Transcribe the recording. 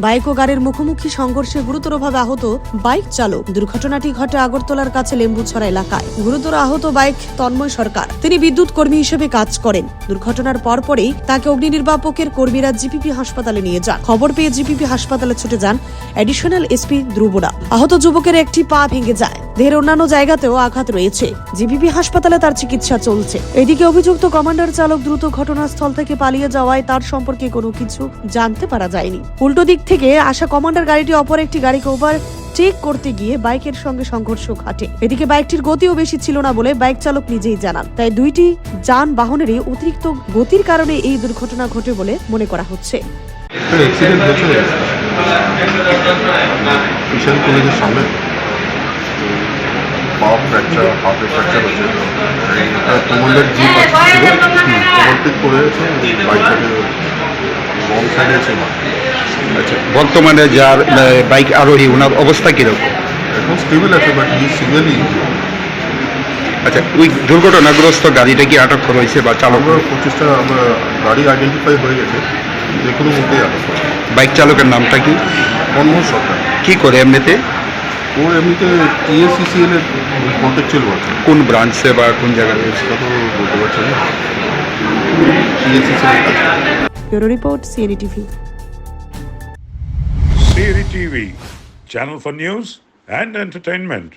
Bike ও গাড়ির মুখোমুখি সংঘর্ষে গুরুতরভাবে আহত বাইক চালক। দুর্ঘটনাটি ঘটে আগরতলার কাছে লেম্বুছড়া এলাকায়। গুরুতর আহত বাইক তন্ময় সরকার। তিনি বিদ্যুৎ কর্মী হিসেবে কাজ করেন। দুর্ঘটনার পরপরেই তাকে অগ্নি নির্বাপকের কর্মীরা জিপিপি হাসপাতালে নিয়ে যান। খবর পেয়ে জিপিপি হাসপাতালে ছুটে যান অ্যাডিশনাল এসপি ধ্রুবরা। আহত যুবকের একটি পা ভেঙে যায়। দেহের অন্যান্য জায়গাতেও আঘাত রয়েছে। জিপিপি হাসপাতালে তার চিকিৎসা চলছে। এদিকে অভিযুক্ত কমান্ডার চালক দ্রুত ঘটনাস্থল থেকে পালিয়ে যাওয়ায় তার সম্পর্কে কোনো কিছু জানতে পারা যায়নি। উল্টো দিক থেকে আসা কমান্ডার গাড়িটি অপর একটি গাড়িকে ওভার চেক করতে গিয়ে বাইকের সঙ্গে সংঘর্ষ ঘটে। এদিকে বাইকটির গতিও বেশি ছিল না বলে বাইক চালক নিজেই জানান। তাই দুইটি যানবাহনেরই অতিরিক্ত গতির কারণে এই দুর্ঘটনা ঘটে বলে মনে করা হচ্ছে। সামনে। পা ফ্র্যাকচার হাতে ফ্র্যাকচার কমান্ডার জিপ ছিল ওভারটেক করে বাইকটাকে রং সাইডে আচ্ছা বর্তমানে যার বাইক আরোহী ওনার অবস্থা কীরকম? এখন স্টেবল আছে বাট ই সিভিয়ারলি আচ্ছা ওই দুর্ঘটনাগ্রস্ত গাড়িটা কি আটক করা হয়েছে বা চালক? পঁচিশটা আমরা গাড়ি আইডেন্টিফাই হয়ে গেছে যে কোনো মধ্যেই আটক বাইক চালকের নামটা কি? মনমোহন সরকার। কী করে এমনিতে? ও এমনিতে টিএসসিসিএল এর কন্ট্যাকচুয়াল আছে কোন ব্রাঞ্চে বা কোন জায়গায় রয়েছে সেটা তো বলতে পারছি না টিএসসিসিএল কাজ করে। Bureau report CNE TV Siri TV, channel for news and entertainment.